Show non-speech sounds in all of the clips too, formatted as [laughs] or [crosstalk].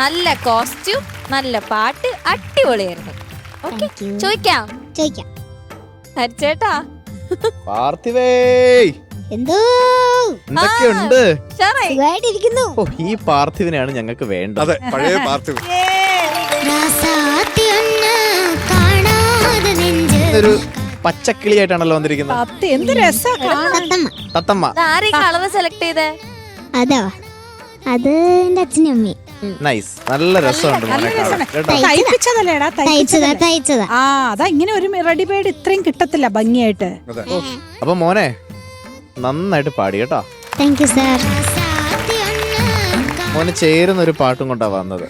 നല്ല കോസ്റ്റ്യൂം നല്ല പാട്ട് അടിപൊളിയായിരുന്നു. Okay Thank you. ചോദിക്കാം? ചോദിക്കാം. ഹരിച്ചേട്ടാ. പാർത്ഥിവേ. എന്തോ? എന്തൊക്കെയുണ്ട്? ഷാറായി സുഖമായിട്ടിരിക്കുന്നു. ഓ ഈ പാർത്ഥിവിനെയാണ് ഞങ്ങൾക്ക് വേണ്ടത്. അതെ പഴയ പാർത്ഥിവ്. ഒരു കാണാതെ നെഞ്ച് ഇതൊരു പച്ചക്കിളിയായിട്ടാണല്ലോ വന്നിരിക്കുന്നത്. എന്ത് രസാ കാണാൻ. തത്തമ്മ. തത്തമ്മ. ആരെ കളർ സെലക്ട് ചെയ്തേ? അതോ? അത് എന്റെ അച്ഛനും അമ്മയും. നൈസ് നല്ല രസമുണ്ട് മോനെ കാണാൻ. കേട്ടോ? തയ്പ്പിച്ചതല്ലേടാ തയ്ച്ചതാ തയ്പ്പിച്ചതാ തയ്ച്ചതാ. ആ അതാ ഇങ്ങനെ ഒരു റെഡിമെയ്ഡ് ഇത്രയും കിട്ടത്തില്ല ഭംഗിയായിട്ട്. അതെ. അപ്പൊ മോനെ നന്നായിട്ട് പാടി കേട്ടോ. താങ്ക് യു സാർ മോന് ചേരുന്ന ഒരു പാട്ടും കൊണ്ടാ വന്നത്.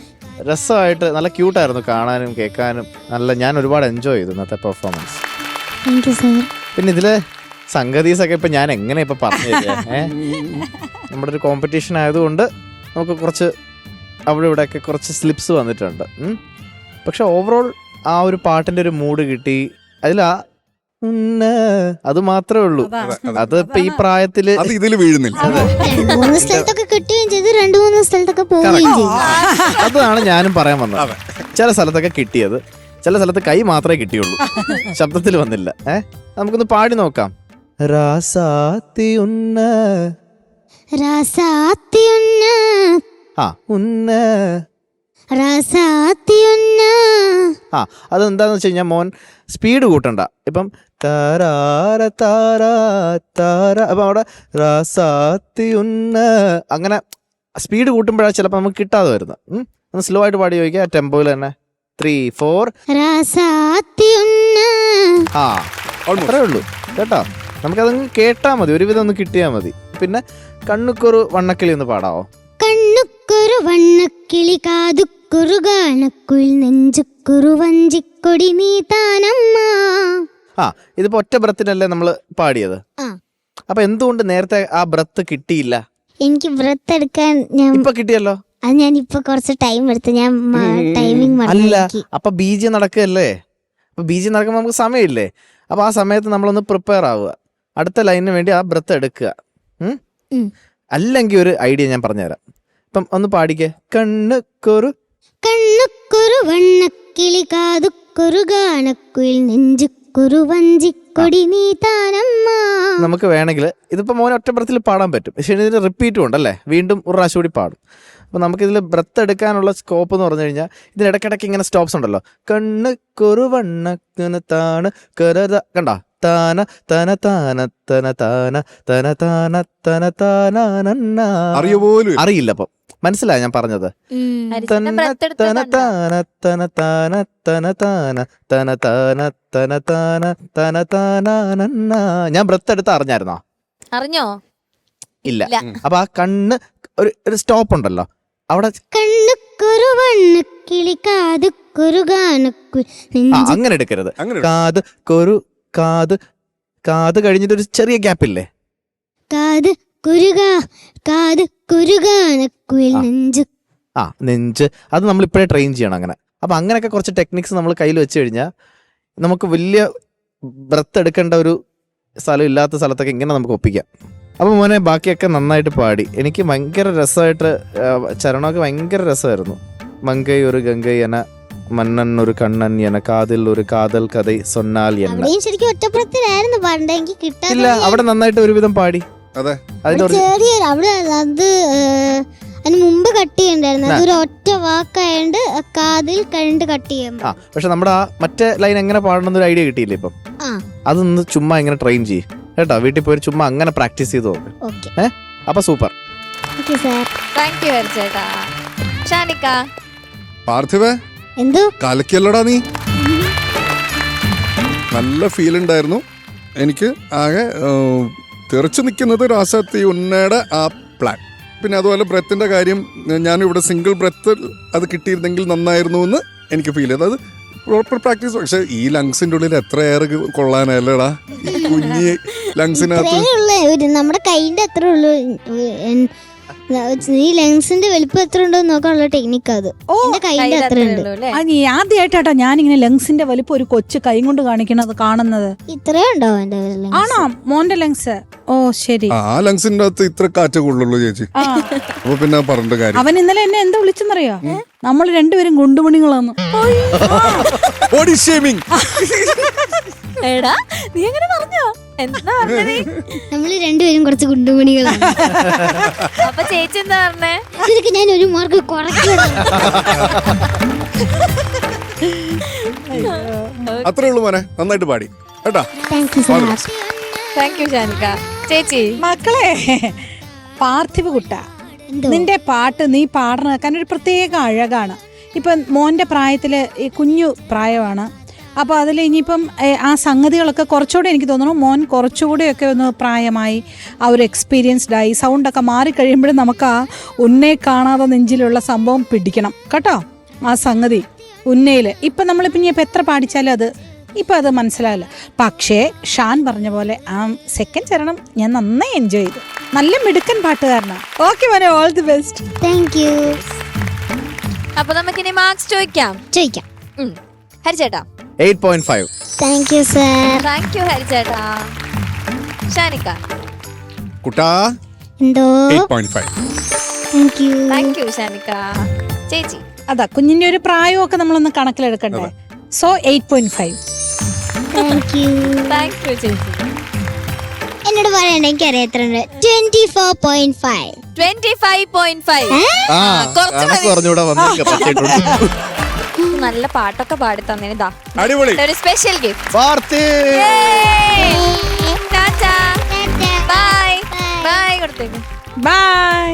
രസമായിട്ട് നല്ല ക്യൂട്ടായിരുന്നു കാണാനും കേൾക്കാനും. നല്ല ഞാൻ ഒരുപാട് എൻജോയ് ചെയ്തു ഇന്നത്തെ പെർഫോമൻസ് താങ്ക് യു സാർ പിന്നെ ഇതിൽ സംഗതീസ് ഒക്കെ ഇപ്പൊ ഞാൻ എങ്ങനെ ഇപ്പൊ പറഞ്ഞു തരിക? ഏ? നമ്മുടെ ഒരു കോമ്പറ്റീഷൻ ആയതുകൊണ്ട് നമുക്ക് കുറച്ച് അവിടെ ഇവിടെ ഒക്കെ കുറച്ച് സ്ലിപ്സ് വന്നിട്ടുണ്ട്. പക്ഷെ ഓവറോൾ ആ ഒരു പാട്ടിന്റെ ഒരു മൂഡ് കിട്ടി. അതിലാ അത് മാത്രമേ ഉള്ളൂ. അതാ. ഇപ്പൊ ഈ പ്രായത്തിൽ അത് ഇതിൽ വീഴുന്നില്ല. മൂന്ന് സ്ഥലത്തൊക്കെ കിട്ടുകയും ചെയ്തു രണ്ടു മൂന്ന് സ്ഥലത്തൊക്കെ പോവുകയും ചെയ്തു. അതാണ് ഞാനും പറയാൻ വന്നത്. ചില സ്ഥലത്തൊക്കെ കിട്ടിയത്. ചില സ്ഥലത്ത് കൈ മാത്രമേ കിട്ടിയുള്ളൂ. ശബ്ദത്തിൽ വന്നില്ല. ഏ? നമുക്കൊന്ന് പാടി നോക്കാം. രാസാത്തി ഉന്ന രാസാത്തി ആ. ഒന്ന്. ആ അതെന്താന്ന് വെച്ച് കഴിഞ്ഞാൽ മോൻ സ്പീഡ് കൂട്ടണ്ട. ഇപ്പം താരാര താരാ താര അപ്പം അവിടെ രാസാത്തി ഉന്ന അങ്ങനെ സ്പീഡ് കൂട്ടുമ്പോഴാണ് ചിലപ്പോൾ നമുക്ക് കിട്ടാതെ വരുന്നത്. ഉം. ഒന്ന് സ്ലോ ആയിട്ട് പാടി ചോദിക്കുക ടെമ്പോയിൽ തന്നെ. Three four. ഒന്ന്. ആ. അത്രേ ഉള്ളൂ. കേട്ടോ? നമുക്കതങ്ങ് കേട്ടാ മതി. ഒരുവിധം ഒന്ന് കിട്ടിയാൽ മതി. പിന്നെ കണ്ണുക്കൊരു വണ്ണക്കിളി ഒന്ന് പാടാവോ? കണ്ണുക്കൊരു വണ്ണക്കിളി കാതുക്കൊരു ഗാനക്കുയിൽ നെഞ്ചുക്കൊരു വഞ്ചിക്കൊടി നീ താനമ്മ ആ ഇതിപ്പോ ഒറ്റ ബ്രത്തിനല്ലേ നമ്മൾ പാടിയത്. അപ്പൊ എന്തുകൊണ്ട് നേരത്തെ ആ ബ്രത്ത് കിട്ടിയില്ല? എനിക്ക് ബ്രത്ത് എടുക്കാൻ ഞാൻ ഇപ്പൊ കിട്ടിയല്ലോ? അത് ഞാൻ ഇപ്പൊ കുറച്ച് ടൈം എടുത്ത് ഞാൻ ടൈമിംഗ് അല്ല അപ്പൊ ബി ജി നടക്കല്ലേ? അപ്പൊ ബി ജി നടക്കുമ്പോൾ നമുക്ക് സമയമില്ലേ? അപ്പൊ ആ സമയത്ത് നമ്മളൊന്ന് പ്രിപ്പയർ ആവുക. അടുത്ത ലൈനിന് വേണ്ടി ആ ബ്രത്ത് എടുക്കുക. അല്ലെങ്കിൽ ഒരു ഐഡിയ ഞാൻ പറഞ്ഞുതരാം. ഇപ്പം ഒന്ന് പാടിക്കേ. കണ്ണുക്കൊരു കണ്ണുക്കൊരു വണ്ണക്കിളി കാതുക്കൊരു ഗാനക്കുയിൽ നെഞ്ചുക്കൊരു വഞ്ചിക്കൊടി നീ താനമ്മ. നമുക്ക് വേണമെങ്കിൽ ഇതിപ്പോൾ മോൻ ഒറ്റപ്പുറത്തിൽ പാടാൻ പറ്റും. പക്ഷേ ഇതിന് റിപ്പീറ്റും ഉണ്ടല്ലേ? വീണ്ടും ഒരു പ്രാവശ്യം കൂടി പാടും. അപ്പോൾ നമുക്കിതിൽ ബ്രത്ത് എടുക്കാനുള്ള സ്കോപ്പ് എന്ന് പറഞ്ഞു കഴിഞ്ഞാൽ ഇതിനിടയ്ക്കിടയ്ക്ക് ഇങ്ങനെ സ്റ്റോപ്സ് ഉണ്ടല്ലോ. കണ്ണ് കുറുവണ്ണ താണ് കരത കണ്ട? താന തന താന തന താന തന താന തന താന അറിയ പോലും ഇല്ല. അറിയില്ല അപ്പം മനസ്സിലായി ഞാൻ പറഞ്ഞത് ഹരിച്ചേട്ടൻ breath എടുത്ത് തന കണ്ടോ? താന തന താന തന താന തന താന തന താന തന ഞാൻ ബ്രത്ത് എടുത്ത് അറിഞ്ഞായിരുന്നോ അറിഞ്ഞോ ഇല്ല. അപ്പൊ ആ കണ്ണ് ഒരു ഒരു സ്റ്റോപ്പ് ഉണ്ടല്ലോ അവിടെ അങ്ങനെ എടുക്കരുത് അങ്ങനെ കാത് കൊരു കാത് കാത് കഴിഞ്ഞിട്ട് ഒരു ചെറിയ ഗ്യാപ്പ് ഇല്ലേ കാത് കുരുക കാത് കുരുഗാനക്കുയിൽ ആ. ആ നെഞ്ച്. അത് നമ്മൾ ഇപ്പോഴേ ട്രെയിൻ ചെയ്യണം അങ്ങനെ. അപ്പൊ അങ്ങനെയൊക്കെ കുറച്ച് ടെക്നിക്സ് നമ്മൾ കയ്യിൽ വെച്ച് കഴിഞ്ഞാൽ നമുക്ക് വലിയ ബ്രത്ത് എടുക്കേണ്ട ഒരു സ്ഥലം ഇല്ലാത്ത സ്ഥലത്തൊക്കെ ഇങ്ങനെ നമുക്ക് ഒപ്പിക്കാം. അപ്പോൾ മോനെ ബാക്കിയൊക്കെ നന്നായിട്ട് പാടി. എനിക്ക് ഭയങ്കര രസമായിട്ട് ചരണമൊക്കെ ഭയങ്കര രസമായിരുന്നു. മങ്കൈ ഒരു ഗംഗൈ എന മന്നൻ ഒരു കണ്ണൻ എന കാതിൽ ഒരു കാതൽ കഥ സൊന്നാൽ എന്ന. ശരിക്കും ഒറ്റപ്പുറത്തിലായിരുന്നു പണ്ടെങ്കിൽ കിട്ടാൻ ഇല്ല അവിടെ നന്നായിട്ട് ഒരുവിധം പാടി. അതെ. അതിന്റെ ചെറിയ അവിടെ അത് ഏഹ്, അതിന് മുമ്പ് കട്ട് ചെയ്യണ്ടായിരുന്നു. അതൊരു ഒറ്റ വാക്കായോണ്ട് കാതിൽ കണ്ട് കട്ട് ചെയ്യാൻ ആ പക്ഷെ നമ്മുടെ ആ മറ്റേ ലൈൻ എങ്ങനെ പാടണം എന്നൊരു ഐഡിയ കിട്ടിയില്ലേ ഇപ്പം. അതൊന്ന് ചുമ്മാ ഇങ്ങനെ ട്രെയിൻ ചെയ്യും. കേട്ടോ വീട്ടിൽ പോയി ചുമ്മാ അങ്ങനെ പ്രാക്ടീസ് ചെയ്ത് നോക്ക്. ഓക്കെ. അപ്പൊ super. Okay sir. Thank you ഹരിച്ചേട്ടാ ഷാനിക്ക. പാർത്ഥിവേ എന്തോ? കലക്കിയല്ലോടാ നീ? നല്ല ഫീൽ ഉണ്ടായിരുന്നു. എനിക്ക് ആകെ ഏഹ്, തെറിച്ചു നിൽക്കുന്നത് രാസാത്തി ഉന്നയുടെ ആ പ്ലാൻ പിന്നെ അതുപോലെ ബ്രെത്തിന്റെ കാര്യം ഞാനിവിടെ സിംഗിൾ ബ്രെത്തിൽ അത് കിട്ടിയിരുന്നെങ്കിൽ നന്നായിരുന്നു എന്ന് എനിക്ക് ഫീൽ ചെയ്തു. അത് പ്രോപ്പർ പ്രാക്ടീസ് പക്ഷേ ഈ ലങ്സിന്റെ ഉള്ളിൽ എത്ര എയർ കൊള്ളാനല്ലേടാ? ഈ കുഞ്ഞി ലങ്സിനകത്ത് [laughs] നമ്മുടെ കൈന്റെ എത്ര ഉള്ളൂ. നീ ലെങ്സിന്റെ വലിപ്പം എത്ര ഉണ്ടോ നോക്കാനുള്ള ടെക്നിക്ക് അത്. എന്റെ കയ്യിന്റെ അത്ര ഉണ്ട്? ആ നീ ആദ്യമായിട്ടാട്ടോ ഞാനിങ്ങനെ ലങ്സിന്റെ വലിപ്പം ഒരു കൊച്ചു കൈ കൊണ്ട് കാണിക്കണത് കാണുന്നത്. ഇത്രേ ഉണ്ടാവും എന്റെ length. ആണോ? മോന്റെ ലങ്സ് ഓ ശരി. ആ ലങ്സിന്റെ അകത്ത് ഇത്ര കാറ്റ കൊള്ളുള്ളൂ ചേച്ചി. അപ്പൊ പിന്നെ പറഞ്ഞിട്ട് കാര്യം. അവൻ ഇന്നലെ എന്നെ എന്താ വിളിച്ചെന്നറിയോ? നമ്മൾ രണ്ടുപേരും ഗുണ്ടുമണികളാന്ന്. ബോഡി ഷേമിങ് എടാ നീ എങ്ങനെ പറഞ്ഞോ? എന്താ പറഞ്ഞത് നീ? [laughs] നമ്മൾ രണ്ടുപേരും കുറച്ച് ഗുണ്ടുമണികളാണ്. അപ്പൊ ചേച്ചി എന്താ പറഞ്ഞേ? ഇതൊക്കെ ഞാൻ ഒരു മാർക്ക് കുറയ്ക്കും അത്രേ ഉള്ളൂ മോനെ നന്നായിട്ട് പാടി. കേട്ടാ? Thank you much thank you ചേച്ചി. മക്കളെ പാർത്ഥിവ കുട്ട നിന്റെ പാട്ട് നീ പാടണ കാരണം ഒരു പ്രത്യേക അഴകാണ്. ഇപ്പം മോന്റെ പ്രായത്തിൽ ഈ കുഞ്ഞു പ്രായമാണ്. അപ്പോൾ അതിൽ ഇനിയിപ്പം ആ സംഗതികളൊക്കെ കുറച്ചുകൂടെ എനിക്ക് തോന്നുന്നു. മോൻ കുറച്ചുകൂടെയൊക്കെ ഒന്ന് പ്രായമായി ആ ഒരു എക്സ്പീരിയൻസ്ഡ് ആയി സൗണ്ടൊക്കെ മാറിക്കഴിയുമ്പോഴും നമുക്ക് ആ ഉന്നയെ കാണാതെ നെഞ്ചിലുള്ള സംഭവം പിടിക്കണം. കേട്ടോ? ആ സംഗതി ഉന്നയിൽ ഇപ്പം നമ്മളിപ്പം ഇനി ഇപ്പം എത്ര പാടിച്ചാലും അത് ഇപ്പം അത് മനസ്സിലാവില്ല. പക്ഷേ ഷാൻ പറഞ്ഞ പോലെ ആ സെക്കൻഡ് ചരണം ഞാൻ നന്നായി എൻജോയ് ചെയ്തു. നല്ല മിടുക്കൻ പാട്ടുകാരനാണ്. ഓക്കെ മോനെ all the best thank you അപ്പൊ നമുക്കിനി മാർക്സ് ചോദിക്കാം. ചോദിക്കാം. ഹരിച്ചേട്ടാ eight point five. Thank you sir thank you ഹരിച്ചേട്ടാ ഷാനിക്ക. കുട്ടാ എന്തോ? Eight point five. Thank you thank you ഷാനിക്ക. ചേച്ചി. അതാ കുഞ്ഞിന്റെ ഒരു പ്രായമൊക്കെ നമ്മളൊന്ന് കണക്കിലെടുക്കണ്ടേ? So eight point five. Thank you thank you ചേച്ചി. എന്നോട് പറയണ്ട എനിക്കറിയാം എത്ര ഉണ്ട്. Twenty four point five twenty five point five ആ കുറച്ച് മതി. പച്ചയിട്ടുണ്ട് [laughs] നല്ല പാട്ടൊക്കെ പാടി തന്നേന് ഇതാ അടിപൊളി. ഒരു സ്പെഷ്യൽ ഗിഫ്റ്റ് വാർത്തേ ടാറ്റാ. ബൈ ബൈ കൊടുത്തേക്കും. ബൈ